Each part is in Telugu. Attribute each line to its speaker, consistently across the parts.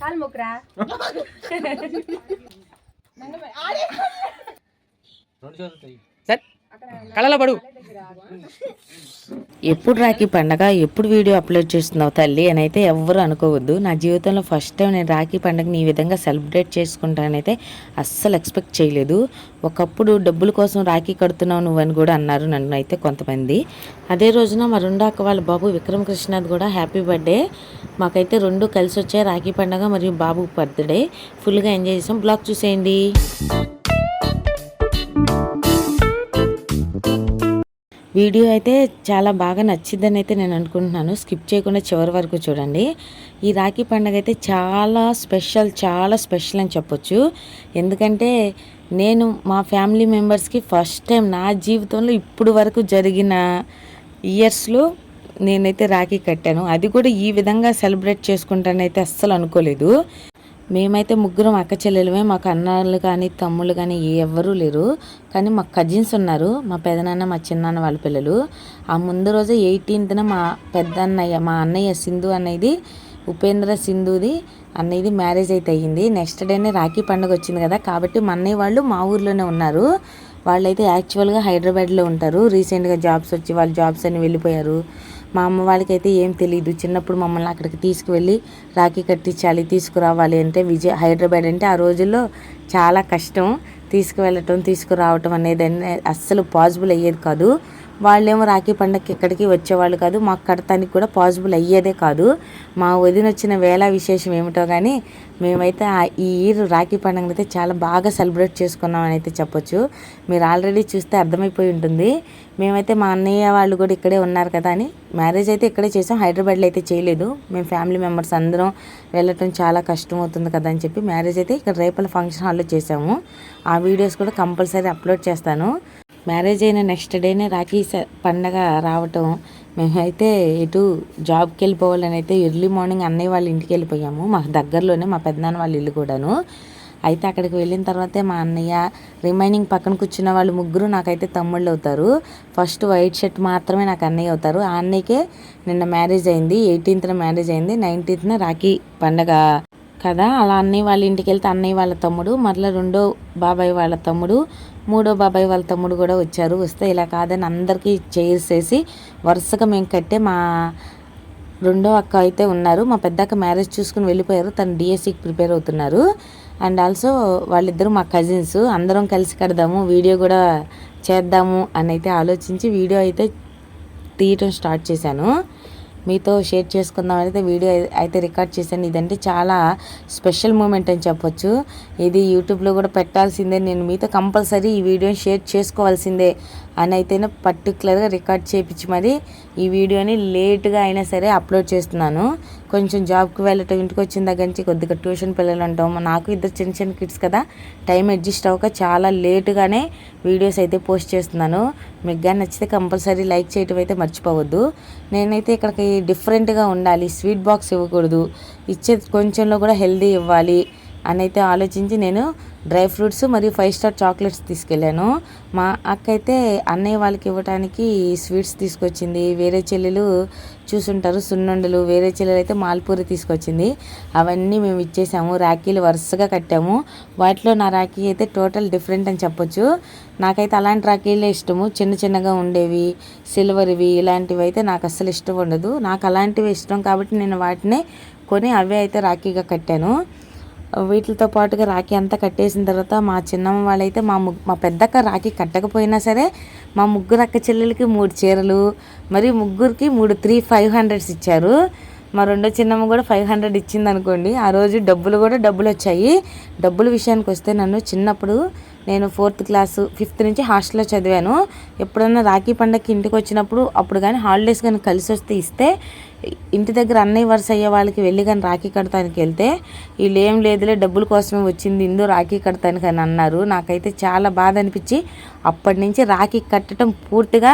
Speaker 1: కాలు మొక్కురా
Speaker 2: సార్ కళ్ళలో పడు.
Speaker 3: ఎప్పుడు రాఖీ పండగ ఎప్పుడు వీడియో అప్లోడ్ చేస్తున్నావు తల్లి అని అయితే ఎవ్వరు అనుకోవద్దు. నా జీవితంలో ఫస్ట్ టైం నేను రాఖీ పండగని ఈ విధంగా సెలబ్రేట్ చేసుకుంటానైతే అస్సలు ఎక్స్పెక్ట్ చేయలేదు. ఒకప్పుడు డబ్బుల కోసం రాఖీ కడుతున్నావు నువ్వని కూడా అన్నారు నన్ను అయితే కొంతమంది. అదే రోజున మా రెండు అక్క వాళ్ళ బాబు విక్రమ్ కృష్ణాద్ కూడా హ్యాపీ బర్త్డే మాకైతే రెండు కలిసి వచ్చాయి రాఖీ పండగ మరియు బాబు బర్త్డే ఫుల్గా ఎంజాయ్ చేసాం. బ్లాగ్ చూసేయండి. వీడియో అయితే చాలా బాగా నచ్చిందని అయితే నేను అనుకుంటున్నాను. స్కిప్ చేయకుండా చివరి వరకు చూడండి. ఈ రాఖీ పండుగ అయితే చాలా స్పెషల్ చాలా స్పెషల్ అని చెప్పొచ్చు. ఎందుకంటే నేను మా ఫ్యామిలీ మెంబర్స్కి ఫస్ట్ టైం నా జీవితంలో ఇప్పుడు వరకు జరిగిన ఇయర్స్లో నేనైతే రాఖీ కట్టాను. అది కూడా ఈ విధంగా సెలబ్రేట్ చేసుకుంటానైతే అస్సలు అనుకోలేదు. మేమైతే ముగ్గురం అక్క చెల్లెలమే మాకు అన్నలు కానీ తమ్ముళ్ళు కానీ ఎవ్వరూ లేరు. కానీ మా కజిన్స్ ఉన్నారు మా పెదనాన్న మా చిన్నాన్న వాళ్ళ పిల్లలు. ఆ ముందు రోజు ఎయిటీన్త్న మా పెద్ద అన్నయ్య మా అన్నయ్య సింధు అనేది ఉపేంద్ర సింధుది అన్నయ్యది మ్యారేజ్ అయితే అయ్యింది. నెక్స్ట్ డేనే రాఖీ పండుగ వచ్చింది కదా కాబట్టి మా అన్నయ్య వాళ్ళు మా ఊర్లోనే ఉన్నారు. వాళ్ళైతే యాక్చువల్గా హైదరాబాద్లో ఉంటారు. రీసెంట్గా జాబ్స్ వచ్చి వాళ్ళు జాబ్స్ అని వెళ్ళిపోయారు. మా అమ్మ వాళ్ళకి అయితే ఏం తెలియదు చిన్నప్పుడు మమ్మల్ని అక్కడికి తీసుకువెళ్ళి రాఖీ కట్టించాలి తీసుకురావాలి అంటే విజయ హైదరాబాద్ అంటే ఆ రోజుల్లో చాలా కష్టం. తీసుకువెళ్ళటం తీసుకురావటం అనేది అస్సలు పాసిబుల్ అయ్యేది కాదు. వాళ్ళేమో రాఖీ పండగకి ఇక్కడికి వచ్చేవాళ్ళు కాదు. మాకు కడతానికి కూడా పాసిబుల్ అయ్యేదే కాదు. మా వదిన వచ్చిన వేళ విశేషం ఏమిటో కానీ మేమైతే ఆ- ఈ ఇయర్ రాఖీ పండుగను అయితే చాలా బాగా సెలబ్రేట్ చేసుకున్నామని అయితే చెప్పొచ్చు. మీరు ఆల్రెడీ చూస్తే అర్థమైపోయి ఉంటుంది. మేమైతే మా అన్నయ్య వాళ్ళు కూడా ఇక్కడే ఉన్నారు కదా అని మ్యారేజ్ అయితే ఇక్కడే చేసాం. హైదరాబాద్లో అయితే చేయలేదు. మేము ఫ్యామిలీ మెంబర్స్ అందరం వెళ్ళటం చాలా కష్టం అవుతుంది కదా అని చెప్పి మ్యారేజ్ అయితే ఇక్కడ రేపల ఫంక్షన్ హాల్లో చేసాము. ఆ వీడియోస్ కూడా కంపల్సరీ అప్లోడ్ చేస్తాను. మ్యారేజ్ అయిన నెక్స్ట్ డేనే రాఖీ పండగ రావటం. మేమైతే ఇటు జాబ్కి వెళ్ళిపోవాలని అయితే ఎర్లీ మార్నింగ్ అన్నయ్య వాళ్ళ ఇంటికి వెళ్ళిపోయాము. మా దగ్గరలోనే మా పెద్దనాన్న వాళ్ళ ఇల్లు కూడాను. అయితే అక్కడికి వెళ్ళిన తర్వాతే మా అన్నయ్య రిమైనింగ్ పక్కన కూర్చున్న వాళ్ళు ముగ్గురు నాకైతే తమ్ముళ్ళు అవుతారు. ఫస్ట్ వైట్ షర్ట్ మాత్రమే నాకు అన్నయ్య అవుతారు. ఆ అన్నయ్యకే నిన్న మ్యారేజ్ అయింది ఎయిటీన్త్న మ్యారేజ్ అయింది నైన్టీన్త్న రాఖీ పండగ. కదా అలా అన్నయ్య వాళ్ళ ఇంటికి వెళ్తే అన్నయ్య వాళ్ళ తమ్ముడు మరలా రెండో బాబాయ్ వాళ్ళ తమ్ముడు మూడో బాబాయ్ వాళ్ళ తమ్ముడు కూడా వచ్చారు. వస్తే ఇలా కాదని అందరికీ చైర్స్ వేసి వరుసగా మేము కట్టే మా రెండో అక్క అయితే ఉన్నారు. మా పెద్దక్క మ్యారేజ్ చూసుకుని వెళ్ళిపోయారు. తను డిఎస్సికి ప్రిపేర్ అవుతున్నారు. అండ్ ఆల్సో వాళ్ళిద్దరు మా కజిన్స్. అందరం కలిసి కడదాము వీడియో కూడా చేద్దాము అని అయితే ఆలోచించి వీడియో అయితే తీయటం స్టార్ట్ చేశాను. మీతో షేర్ చేసుకుందాం అయితే వీడియో అయితే రికార్డ్ చేశాను. ఇదంటే చాలా స్పెషల్ మూమెంట్ అని చెప్పొచ్చు. ఇది యూట్యూబ్లో కూడా పెట్టాల్సిందే. నేను మీతో కంపల్సరీ ఈ వీడియోని షేర్ చేసుకోవాల్సిందే. అని అయితేనే పర్టికులర్గా రికార్డ్ చేయించి మరి ఈ వీడియోని లేట్గా అయినా సరే అప్లోడ్ చేస్తున్నాను. కొంచెం జాబ్కి వెళ్ళటం ఇంటికి వచ్చిన దగ్గర నుంచి కొద్దిగా ట్యూషన్ పిల్లలు ఉంటాం నాకు ఇద్దరు చిన్న చిన్న కిడ్స్ కదా. టైం అడ్జస్ట్ అవ్వక చాలా లేటుగానే వీడియోస్ అయితే పోస్ట్ చేస్తున్నాను. మీకు కానీ నచ్చితే కంపల్సరీ లైక్ చేయటం అయితే మర్చిపోవద్దు. నేనైతే ఇక్కడికి డిఫరెంట్గా ఉండాలి. స్వీట్ బాక్స్ ఇవ్వకూడదు. ఇచ్చే కొంచెంలో కూడా హెల్దీ ఇవ్వాలి. అని అయితే ఆలోచించి నేను డ్రై ఫ్రూట్స్ మరియు ఫైవ్ స్టార్ చాక్లెట్స్ తీసుకెళ్ళాను. మా అక్క అయితే అన్నయ్య వాళ్ళకి ఇవ్వడానికి స్వీట్స్ తీసుకొచ్చింది. వేరే చెల్లెలు చూసుంటారు సున్నుండలు వేరే చెల్లెలు అయితే మాల్పూరి తీసుకొచ్చింది. అవన్నీ మేము ఇచ్చేసాము రాఖీలు వరుసగా కట్టాము. వాటిలో నా రాఖీ అయితే టోటల్ డిఫరెంట్ అని చెప్పొచ్చు. నాకైతే అలాంటి రాఖీలే ఇష్టము. చిన్న చిన్నగా ఉండేవి సిల్వర్వి ఇలాంటివి అయితే నాకు అస్సలు ఇష్టం ఉండదు. నాకు అలాంటివి ఇష్టం కాబట్టి నేను వాటినే కొని అవే అయితే రాఖీగా కట్టాను. వీటితో పాటుగా రాఖీ అంతా కట్టేసిన తర్వాత మా చిన్నమ్మ వాళ్ళైతే మా ముగ్ మా పెద్దక్క రాఖీ కట్టకపోయినా సరే మా ముగ్గురు అక్క చెల్లెలకి మూడు చీరలు మరియు ముగ్గురికి మూడు త్రీ ఫైవ్ హండ్రెడ్స్ ఇచ్చారు. మా రెండో చిన్నమ్మ కూడా ఫైవ్ హండ్రెడ్ ఇచ్చింది అనుకోండి ఆ రోజు డబ్బులు కూడా డబ్బులు వచ్చాయి డబ్బుల విషయానికి వస్తే నన్ను చిన్నప్పుడు నేను ఫోర్త్ క్లాసు ఫిఫ్త్ నుంచి హాస్టల్లో చదివాను. ఎప్పుడన్నా రాఖీ పండగకి ఇంటికి వచ్చినప్పుడు అప్పుడు కానీ హాలిడేస్ కానీ కలిసి వస్తే ఇస్తే ఇంటి దగ్గర అన్నయ్య వరుస అయ్యే వాళ్ళకి వెళ్ళి కానీ రాఖీ కడతానికి వెళ్తే వీళ్ళు ఏం లేదులే డబ్బుల కోసమే వచ్చింది ఇందు రాఖీ కడతానికి అని అన్నారు. నాకైతే చాలా బాధ అనిపించి అప్పటి నుంచి రాఖీ కట్టడం పూర్తిగా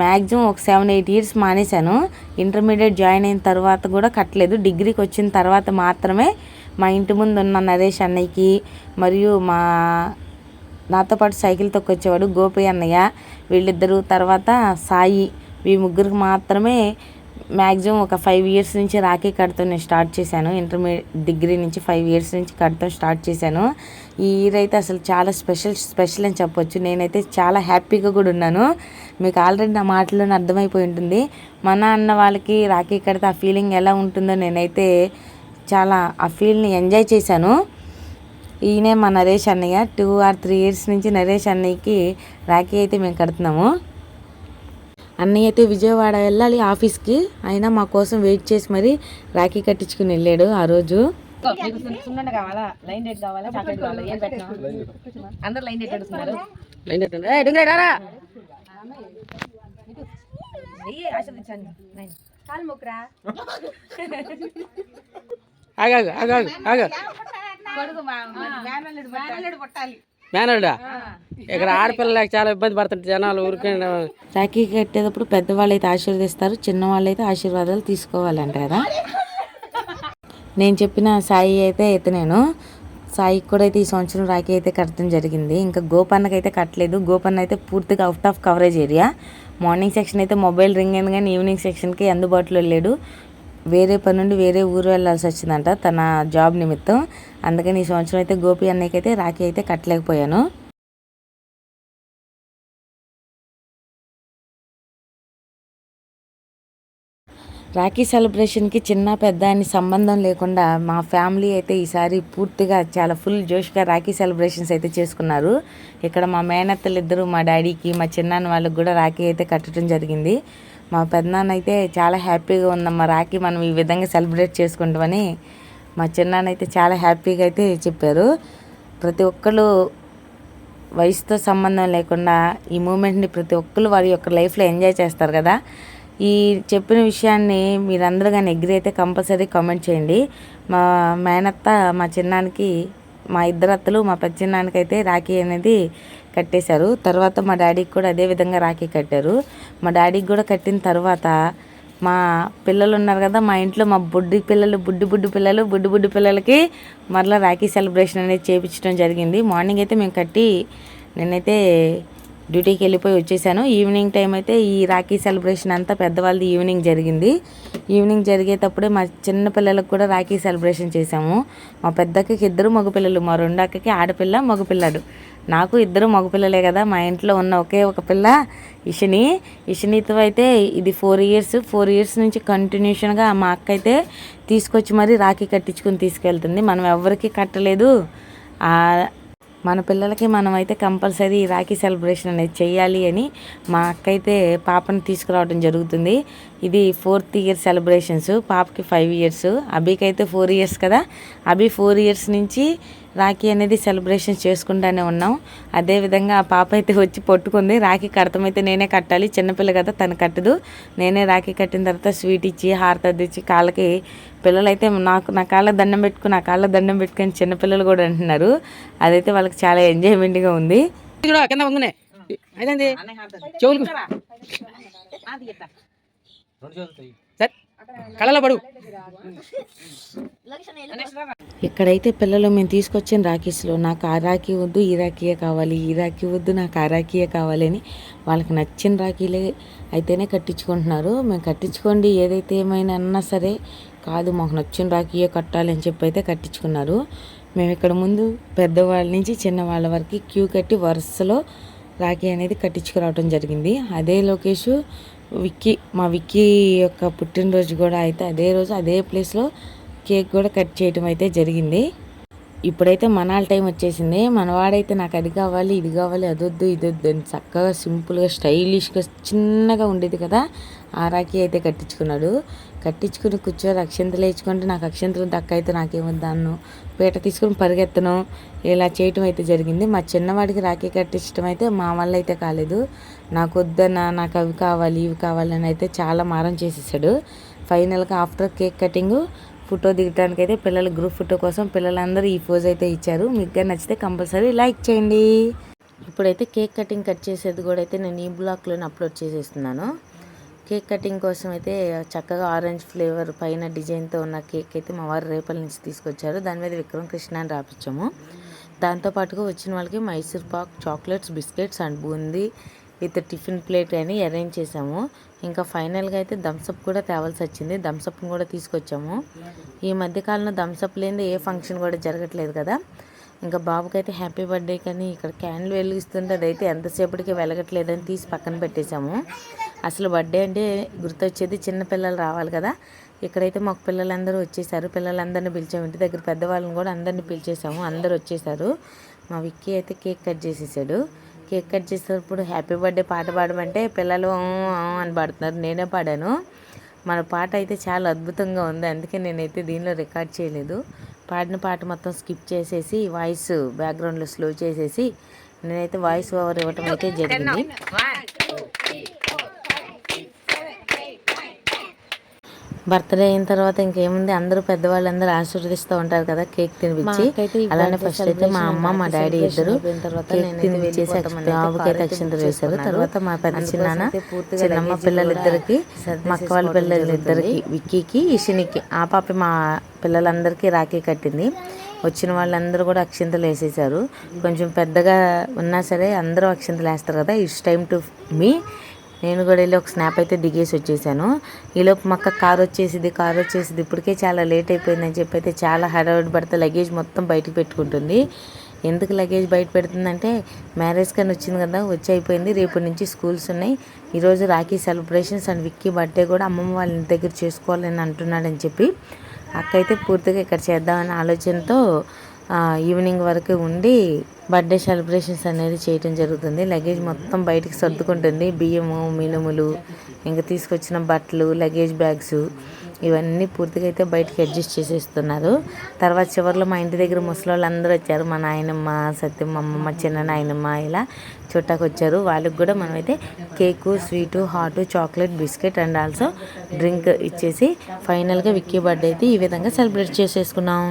Speaker 3: మ్యాక్సిమం ఒక సెవెన్ ఎయిట్ ఇయర్స్ మానేశాను. ఇంటర్మీడియట్ జాయిన్ అయిన తర్వాత కూడా కట్టలేదు. డిగ్రీకి వచ్చిన తర్వాత మాత్రమే మా ఇంటి ముందు ఉన్న నరేష్ అన్నయ్యకి మరియు మా నాతో పాటు సైకిల్ తొక్కొచ్చేవాడు గోపి అన్నయ్య. వీళ్ళిద్దరు తర్వాత సాయి. ఈ ముగ్గురికి మాత్రమే మ్యాక్సిమం ఒక ఫైవ్ ఇయర్స్ నుంచి రాఖీ కడతాం నేను స్టార్ట్ చేశాను. ఇంటర్మీడియట్ డిగ్రీ నుంచి ఫైవ్ ఇయర్స్ నుంచి కడతాం స్టార్ట్ చేశాను. ఈ ఇయర్ అయితే అసలు చాలా స్పెషల్ స్పెషల్ అని చెప్పొచ్చు. నేనైతే చాలా హ్యాపీగా కూడా ఉన్నాను. మీకు ఆల్రెడీ నా మాటలోనే అర్థమైపోయి ఉంటుంది. మన అన్న వాళ్ళకి రాఖీ కడితే ఆ ఫీలింగ్ ఎలా ఉంటుందో నేనైతే చాలా ఆ ఫీల్ని ఎంజాయ్ చేశాను. ఈయనే మా నరేష్ అన్నయ్య. టూ ఆర్ త్రీ ఇయర్స్ నుంచి నరేష్ అన్నయ్యకి రాఖీ అయితే మేము కడుతున్నాము. అన్నయ్య అయితే విజయవాడ వెళ్ళాలి ఆఫీస్కి. అయినా మా కోసం వెయిట్ చేసి మరి రాఖీ కట్టించుకుని వెళ్ళాడు ఆ రోజు.
Speaker 2: కావాలా లైన్ కావాలా కావాలా ఏం అందరు లైన్ అడుగుతున్నారు లైన్
Speaker 1: ఆగాగు ఆగాగు. ఆగా
Speaker 2: కొడుకు మా మేనల్లుడు పట్టాలి.
Speaker 1: మేనడా ఇక్కడ ఆడపిల్లలకి చాలా ఇబ్బంది పడుతుంటే జనాలు ఊరికే.
Speaker 3: రాఖీ కట్టేటప్పుడు పెద్దవాళ్ళు అయితే ఆశీర్వదిస్తారు చిన్నవాళ్ళు అయితే ఆశీర్వాదాలు తీసుకోవాలంట కదా. నేను చెప్పిన సాయి అయితే ఇతనేను సాయికి కూడా అయితే ఈ సంవత్సరం రాఖీ అయితే కట్టడం జరిగింది. ఇంకా గోపన్నకి అయితే కట్టలేదు. గోపన్న అయితే పూర్తిగా out of coverage area morning section అయితే మొబైల్ రింగ్ అయింది కానీ ఈవినింగ్ సెక్షన్కి అందుబాటులో లేడు. వేరే పని నుండి వేరే ఊరు వెళ్ళాల్సి వచ్చిందంట తన జాబ్ నిమిత్తం. అందుకని ఈ సంవత్సరం అయితే గోపి అన్నయ్యకి అయితే రాఖీ అయితే కట్టలేకపోయాను. రాఖీ సెలబ్రేషన్కి చిన్న పెద్ద అని సంబంధం లేకుండా మా ఫ్యామిలీ అయితే ఈసారి పూర్తిగా చాలా ఫుల్ జోష్గా రాఖీ సెలబ్రేషన్స్ అయితే చేసుకున్నారు. ఇక్కడ మా మేనత్తలు ఇద్దరు మా డాడీకి మా చిన్నాన్న వాళ్ళకి కూడా రాఖీ అయితే కట్టడం జరిగింది. మా పెద్దనాన్న అయితే చాలా హ్యాపీగా ఉందమ్మా. రాఖీ మనం ఈ విధంగా సెలబ్రేట్ చేసుకుంటామని మా చిన్నాన్న అయితే చాలా హ్యాపీగా అయితే చెప్పారు. ప్రతి ఒక్కరు వయసుతో సంబంధం లేకుండా ఈ మూమెంట్ని ప్రతి ఒక్కరు వారి యొక్క లైఫ్లో ఎంజాయ్ చేస్తారు కదా. ఈ చెప్పిన విషయాన్ని మీరందరూ కానీ ఎగ్రీ అయితే కంపల్సరీ కామెంట్ చేయండి. మా మేనత్త మా చిన్నానికి మా ఇద్దరు అత్తలు మా పెద్దచిన్నానికి అయితే రాఖీ అనేది కట్టేశారు. తర్వాత మా డాడీకి కూడా అదే విధంగా రాఖీ కట్టారు. మా డాడీకి కూడా కట్టిన తర్వాత మా పిల్లలు ఉన్నారు కదా మా ఇంట్లో మా బుడ్డి పిల్లలు బుడ్డి బుడ్డి పిల్లలు బుడ్డి బుడ్డి పిల్లలకి మరలా రాఖీ సెలబ్రేషన్ అనేది చేయించడం జరిగింది. మార్నింగ్ అయితే మేము కట్టి నేనైతే డ్యూటీకి వెళ్ళిపోయి వచ్చేసాను. ఈవినింగ్ టైం అయితే ఈ రాఖీ సెలబ్రేషన్ అంతా పెద్దవాళ్ళది ఈవినింగ్ జరిగింది. ఈవినింగ్ జరిగేటప్పుడే మా చిన్న పిల్లలకు కూడా రాఖీ సెలబ్రేషన్ చేసాము మా పెద్దక్కకి ఇద్దరు మగపిల్లలు మా రెండు అక్కకి ఆడపిల్ల మగపిల్లాడు. నాకు ఇద్దరు మగపిల్లలే కదా మా ఇంట్లో ఉన్న ఒకే ఒక పిల్ల ఇషిని. ఇషినితో అయితే ఇది ఫోర్ ఇయర్స్ ఫోర్ ఇయర్స్ నుంచి కంటిన్యూషన్గా మా అక్క అయితే తీసుకొచ్చి మరీ రాఖీ కట్టించుకుని తీసుకెళ్తుంది. మనం ఎవరికి కట్టలేదు. మన పిల్లలకి మనం అయితే కంపల్సరీ రాఖీ సెలబ్రేషన్ అనేది చేయాలి అని మా అక్క అయితే పాపని తీసుకురావడం జరుగుతుంది. ఇది ఫోర్త్ ఇయర్ సెలబ్రేషన్స్ పాపకి ఫైవ్ ఇయర్స్. అభికి అయితే ఫోర్ ఇయర్స్ కదా. అభి ఫోర్ ఇయర్స్ నుంచి రాఖీ అనేది సెలబ్రేషన్ చేసుకుంటానే ఉన్నాం. అదేవిధంగా ఆ పాప అయితే వచ్చి పట్టుకుంది. రాఖీ కడతమైతే నేనే కట్టాలి. చిన్నపిల్ల కదా తను కట్టదు. నేనే రాఖీ కట్టిన తర్వాత స్వీట్ ఇచ్చి హారత ఇచ్చి కాళ్ళకి పిల్లలైతే నాకు నా కాళ్ళ దండం పెట్టుకుని నా కాళ్ళ దండం పెట్టుకొని చిన్నపిల్లలు కూడా అంటున్నారు. అదైతే వాళ్ళకి చాలా ఎంజాయ్మెంట్గా ఉంది.
Speaker 1: చెవులు సరే. కళ్ళలో పడు.
Speaker 3: ఇక్కడైతే పిల్లలు మేము తీసుకొచ్చిన రాఖీస్లో నాకు ఆ రాఖీ వద్దు ఈ రాఖీయే కావాలి ఈ రాఖీ వద్దు నాకు ఆ రాఖీయే కావాలి అని వాళ్ళకి నచ్చిన రాఖీలే అయితేనే కట్టించుకుంటున్నారు. మేము కట్టించుకోండి ఏదైతే ఏమైనా అన్నా సరే కాదు మాకు నచ్చిన రాఖీయే కట్టాలి అని చెప్పి అయితే కట్టించుకున్నారు. మేము ఇక్కడ ముందు పెద్దవాళ్ళ నుంచి చిన్నవాళ్ళ వరకు క్యూ కట్టి వరుసలో రాఖీ అనేది కట్టించుకురావడం జరిగింది. అదే లోకేష్ విక్కీ మా విక్కీ యొక్క పుట్టినరోజు కూడా అయితే అదే రోజు అదే ప్లేస్లో కేక్ కూడా కట్ చేయటం అయితే జరిగింది. ఇప్పుడైతే మనాల టైం వచ్చేసింది. మనవాడైతే నాకు అది కావాలి ఇది కావాలి అదొద్దు ఇదొద్దు అని చక్కగా సింపుల్గా స్టైలిష్గా చిన్నగా ఉండేది కదా. ఆ రాఖీ అయితే కట్టించుకున్నాడు. కట్టించుకుని కూర్చొని అక్షంతలు వేయించుకుంటే నాకు అక్షంతలు దక్క అయితే నాకేమొద్దాను పీట తీసుకుని పరిగెత్తను. ఇలా చేయటం అయితే జరిగింది. మా చిన్నవాడికి రాఖీ కట్టించడం అయితే మా వల్ల అయితే కాలేదు. నాకు వద్దన్నా నాకు అవి కావాలి ఇవి కావాలి అని అయితే చాలా మారం చేసేసాడు. ఫైనల్గా ఆఫ్టర్ కేక్ కటింగు ఫోటో దిగడానికి అయితే పిల్లల గ్రూప్ ఫోటో కోసం పిల్లలందరూ ఈ పోజ్ అయితే ఇచ్చారు. మీకు కానీ నచ్చితే కంపల్సరీ లైక్ చేయండి. ఇప్పుడైతే కేక్ కటింగ్ కట్ చేసేది కూడా అయితే నేను ఈ బ్లాక్లోనే అప్లోడ్ చేసేస్తున్నాను. కేక్ కటింగ్ కోసం అయితే చక్కగా ఆరెంజ్ ఫ్లేవర్ పైన డిజైన్తో ఉన్న కేక్ అయితే మా వారు రేపల నుంచి తీసుకొచ్చారు. దాని మీద విక్రమ్ కృష్ణ అని రాపించాము. దాంతోపాటుగా వచ్చిన వాళ్ళకి Mysore pak chocolates biscuits and boondi with tiffin plate అని అరేంజ్ చేసాము ఇంకా ఫైనల్గా అయితే థమ్సప్ కూడా తేవాల్సి వచ్చింది. థమ్సప్ని కూడా తీసుకొచ్చాము. ఈ మధ్యకాలంలో థమ్సప్ లేనిదే ఏ ఫంక్షన్ కూడా జరగట్లేదు కదా. ఇంకా బాబుకైతే హ్యాపీ బర్త్డే కానీ ఇక్కడ క్యాండిల్ వెలిగిస్తుంటే అదైతే ఎంతసేపటికి వెలగట్లేదని తీసి పక్కన పెట్టేశాము. అసలు బర్త్డే అంటే గుర్తొచ్చేది చిన్న పిల్లలు రావాలి కదా. ఇక్కడైతే మాకు పిల్లలందరూ వచ్చేసారు. పిల్లలందరినీ పిలిచాము. ఇంటి దగ్గర పెద్దవాళ్ళని కూడా అందరినీ పిలిచేసాము అందరు వచ్చేసారు. మా విక్కీ అయితే కేక్ కట్ చేసేసాడు. కేక్ కట్ చేసేటప్పుడు హ్యాపీ బర్త్డే పాట పాడమంటే పిల్లలు అని పాడుతున్నారు. నేనే పాడాను. మన పాట అయితే చాలా అద్భుతంగా ఉంది. అందుకే నేనైతే దీనిలో రికార్డ్ చేయలేదు. పాడిన పాట మొత్తం స్కిప్ చేసేసి వాయిస్ బ్యాక్గ్రౌండ్లో స్లో చేసేసి నేనైతే వాయిస్ ఓవర్ ఇవ్వటం అయితే జరిగింది. బర్త్డే అయిన తర్వాత ఇంకేముంది? అందరూ పెద్దవాళ్ళందరూ ఆశీర్వదిస్తూ ఉంటారు కదా కేక్ తినిపించి. అలానే ఫస్ట్ అయితే మా అమ్మ మా డాడీ ఇద్దరు కేక్ తినిపించేసి అక్షింతలు వేశారు. తర్వాత మా పెద్ద చిన్నాన్న చిన్నమ్మ పిల్లలిద్దరికి మా అక్క వాళ్ళ పిల్లలిద్దరికి విక్కీకి ఇషినికి ఆ పాప మా పిల్లలందరికీ రాఖీ కట్టింది. వచ్చిన వాళ్ళందరూ కూడా అక్షింతలు వేసేసారు కొంచెం పెద్దగా ఉన్నా సరే అందరూ అక్షింతలు వేస్తారు కదా. ఇట్స్ టైం టు మీ నేను కూడా వెళ్ళి ఒక స్నాప్ అయితే దిగేసి వచ్చేసాను. ఈలోపు మక్క కారు వచ్చేసింది కారు వచ్చేసింది. ఇప్పటికే చాలా లేట్ అయిపోయిందని చెప్పి అయితే చాలా హడావిడి పడితే లగేజ్ మొత్తం బయటకు పెట్టుకుంటుంది. ఎందుకు లగేజ్ బయట పెడుతుందంటే మ్యారేజ్ కానీ వచ్చింది కదా వచ్చి అయిపోయింది. రేపటి నుంచి స్కూల్స్ ఉన్నాయి. ఈరోజు Rakhi celebrations and Vicky birthday కూడా అమ్మమ్మ వాళ్ళ ఇంటి దగ్గర చేసుకోవాలని అంటున్నాడని చెప్పి అక్క అయితే పూర్తిగా ఇక్కడ చేద్దామనే ఆలోచనతో ఈవినింగ్ వరకు ఉండి బర్త్డే సెలబ్రేషన్స్ అనేది చేయటం జరుగుతుంది. లగేజ్ మొత్తం బయటికి సర్దుకుంటుంది. బియ్యము మినుములు ఇంకా తీసుకొచ్చిన బట్టలు లగేజ్ బ్యాగ్స్ ఇవన్నీ పూర్తిగా అయితే బయటికి అడ్జస్ట్ చేసేస్తున్నారు. తర్వాత చివరిలో మా ఇంటి దగ్గర ముసలి అందరూ వచ్చారు. మా నాయనమ్మ సత్యం అమ్మమ్మ చిన్న నాయనమ్మ ఇలా చుట్టాకు వచ్చారు వాళ్ళకి కూడా మనమైతే cake sweet hot chocolate biscuit and also drink ఇచ్చేసి ఫైనల్గా విక్కీ బర్త్డే అయితే ఈ విధంగా సెలబ్రేట్ చేసేసుకున్నాం.